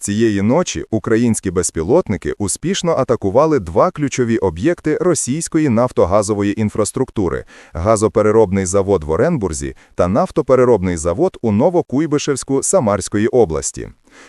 Цієї ночі українські безпілотники успішно атакували два ключові об'єкти російської нафтогазової інфраструктури – газопереробний завод в Оренбурзі та нафтопереробний завод у Новокуйбишевську Самарської області.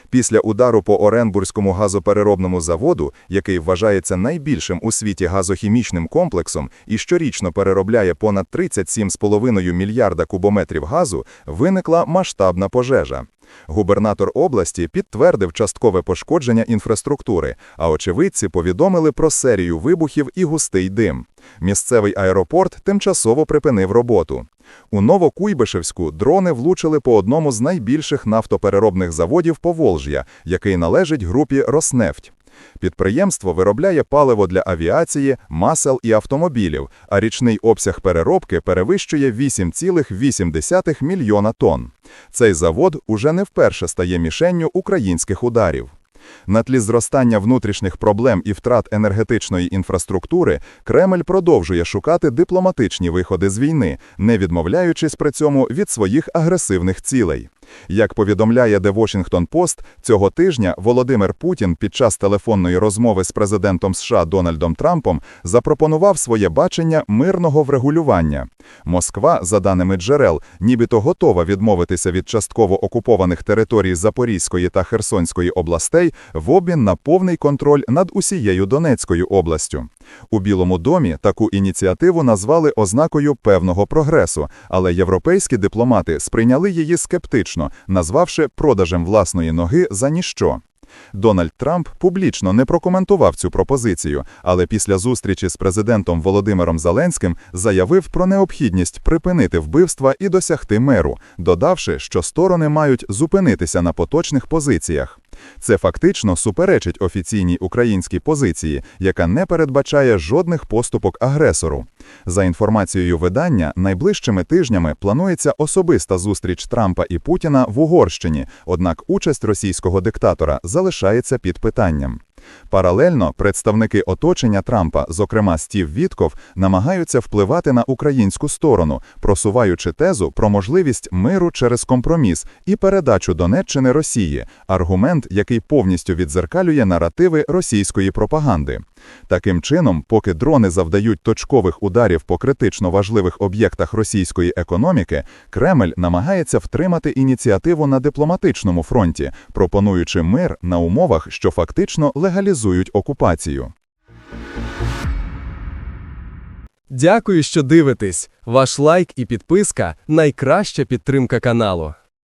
Після удару по Оренбурзькому газопереробному заводу, який вважається найбільшим у світі газохімічним комплексом і щорічно переробляє понад 37,5 мільярда кубометрів газу, виникла масштабна пожежа. Губернатор області підтвердив часткове пошкодження інфраструктури, а очевидці повідомили про серію вибухів і густий дим. Місцевий аеропорт тимчасово припинив роботу. У Новокуйбишевську дрони влучили по одному з найбільших нафтопереробних заводів Поволжя, який належить групі «Роснефть». Підприємство виробляє паливо для авіації, масел і автомобілів, а річний обсяг переробки перевищує 8,8 мільйона тонн. Цей завод уже не вперше стає мішенню українських ударів. На тлі зростання внутрішніх проблем і втрат енергетичної інфраструктури Кремль продовжує шукати дипломатичні виходи з війни, не відмовляючись при цьому від своїх агресивних цілей. Як повідомляє The Washington Post, цього тижня Володимир Путін під час телефонної розмови з президентом США Дональдом Трампом запропонував своє бачення мирного врегулювання. Москва, за даними джерел, нібито готова відмовитися від частково окупованих територій Запорізької та Херсонської областей в обмін на повний контроль над усією Донецькою областю. У Білому домі таку ініціативу назвали ознакою певного прогресу, але європейські дипломати сприйняли її скептично, назвавши продажем власної ноги за ніщо. Дональд Трамп публічно не прокоментував цю пропозицію, але після зустрічі з президентом Володимиром Зеленським заявив про необхідність припинити вбивства і досягти миру, додавши, що сторони мають зупинитися на поточних позиціях. Це фактично суперечить офіційній українській позиції, яка не передбачає жодних поступок агресору. За інформацією видання, найближчими тижнями планується особиста зустріч Трампа і Путіна в Угорщині, однак участь російського диктатора залишається під питанням. Паралельно представники оточення Трампа, зокрема Стів Вітков, намагаються впливати на українську сторону, просуваючи тезу про можливість миру через компроміс і передачу Донеччини Росії, аргумент, який повністю відзеркалює наративи російської пропаганди. Таким чином, поки дрони завдають точкових ударів по критично важливих об'єктах російської економіки, Кремль намагається втримати ініціативу на дипломатичному фронті, пропонуючи мир на умовах, що фактично легалізують окупацію. Дякую, що дивитесь. Ваш лайк і підписка найкраща підтримка каналу.